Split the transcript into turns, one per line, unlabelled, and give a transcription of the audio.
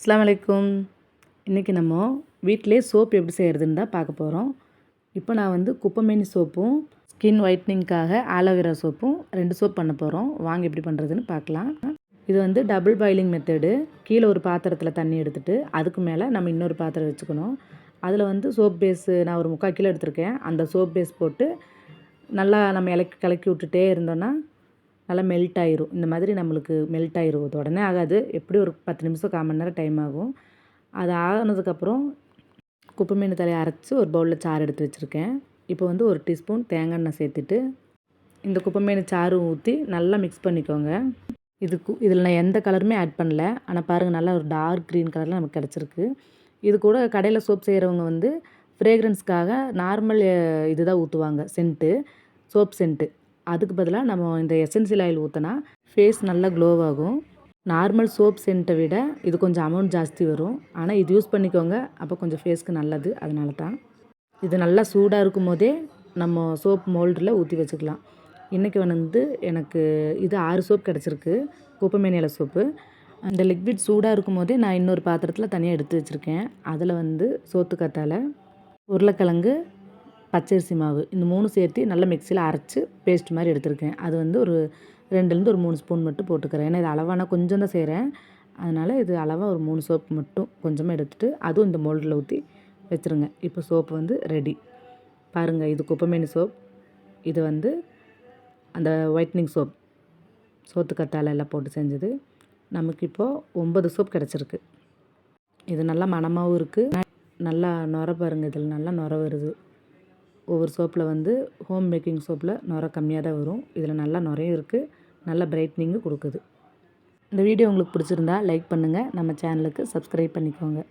அஸ்லாம் வலைக்கும் இன்றைக்கி நம்ம வீட்டிலே சோப் எப்படி செய்கிறதுன்னு தான் பார்க்க போகிறோம் இப்போ நான் வந்து குப்பைமேனி சோப்பும் ஸ்கின் ஒயிட்னிங்க்காக ஆலோவேரா சோப்பும் ரெண்டு சோப் பண்ண போகிறோம் வாங்க எப்படி பண்ணுறதுன்னு பார்க்கலாம். இது வந்து டபுள் பாயிலிங் மெத்தடு கீழே ஒரு பாத்திரத்தில் தண்ணி எடுத்துகிட்டு அதுக்கு மேலே நம்ம இன்னொரு பாத்திரம் வச்சுக்கணும். அதில் வந்து சோப் பேஸு நான் ஒரு முக்கால் கிலோ எடுத்திருக்கேன். அந்த சோப் பேஸ் போட்டு நல்லா நம்ம இலக்கி கலக்கி விட்டுட்டே இருந்தோன்னா நல்லா மெல்ட் ஆயிரும். இந்த மாதிரி நம்மளுக்கு மெல்ட் ஆயிரும் உடனே ஆகாது. எப்படி ஒரு பத்து நிமிஷம் கால் மணி நேரம் டைம் ஆகும். அது ஆனதுக்கப்புறம் குப்பைமீன் தலையை அரைச்சி ஒரு பவுலில் சாறு எடுத்து வச்சுருக்கேன். இப்போ வந்து ஒரு டீஸ்பூன் தேங்காய் எண்ணெய் சேர்த்துட்டு இந்த குப்பை மீன் சாறு ஊற்றி நல்லா மிக்ஸ் பண்ணிக்கோங்க. இதுக்கு இதில் நான் எந்த கலருமே ஆட் பண்ணல. ஆனால் பாருங்கள் நல்லா ஒரு டார்க் க்ரீன் கலரில் நமக்கு கிடச்சிருக்கு. இது கூட கடையில் சோப் செய்கிறவங்க வந்து ஃப்ரேக்ரன்ஸ்க்காக நார்மல் இதுதான் ஊற்றுவாங்க சென்ட்டு சோப் சென்ட்டு அதுக்கு பதிலாக நம்ம இந்த எசென்சியல் ஆயில் ஊற்றினா ஃபேஸ் நல்லா க்ளோவாகும் ஆகும். நார்மல் சோப் சென்ட்டை விட இது கொஞ்சம் அமௌண்ட் ஜாஸ்தி வரும். ஆனால் இது யூஸ் பண்ணிக்கோங்க. அப்போ கொஞ்சம் ஃபேஸ்க்கு நல்லது. அதனால தான். இது நல்லா சூடாக இருக்கும் போதே நம்ம சோப் மோல்டில் ஊற்றி வச்சுக்கலாம். இன்றைக்கி வந்து எனக்கு இது ஆறு சோப் கிடச்சிருக்கு. குப்பமேனியில் இலை சோப்பு அந்த லிக்விட் சூடாக இருக்கும் போதே நான் இன்னொரு பாத்திரத்தில் தனியாக எடுத்து வச்சுருக்கேன். அதில் வந்து சோத்துக்கத்தால் உருளைக்கிழங்கு பச்சரிசி மாவு இந்த மூணு சேர்த்து நல்லா மிக்சியில் அரைச்சி பேஸ்ட் மாதிரி எடுத்திருக்கேன். அது வந்து ஒரு ரெண்டுலேருந்து ஒரு மூணு ஸ்பூன் மட்டும் போட்டுக்கிறேன். ஏன்னா இது அளவாக நான் கொஞ்சம் தான் செய்கிறேன் அதனால் இது அளவாக ஒரு மூணு சோப்பு மட்டும் கொஞ்சமாக எடுத்துகிட்டு அதுவும் இந்த மோல்டில் ஊற்றி வச்சுருங்க. இப்போ சோப்பு வந்து ரெடி பாருங்கள் இது குப்பைமேனி சோப் இது வந்து அந்த ஒயிட்னிங் சோப் சோத்து கத்தாழை எல்லாம் போட்டு செஞ்சது. நமக்கு இப்போது ஒம்பது சோப் கிடச்சிருக்கு. இது நல்லா மணமாகவும் இருக்குது நல்லா நுர பாருங்கள் இதில் நல்லா நுர வருது. ஒவ்வொரு சோப்பில் வந்து ஹோம் மேக்கிங் சோப்பில் நுர கம்மியாக தான் வரும். இதில் நல்லா நுரையும் இருக்குது நல்ல பிரைட்னிங்கும் கொடுக்குது. இந்த வீடியோ உங்களுக்கு பிடிச்சிருந்தா லைக் பண்ணுங்கள் நம்ம சேனலுக்கு சப்ஸ்கிரைப் பண்ணிக்கோங்க.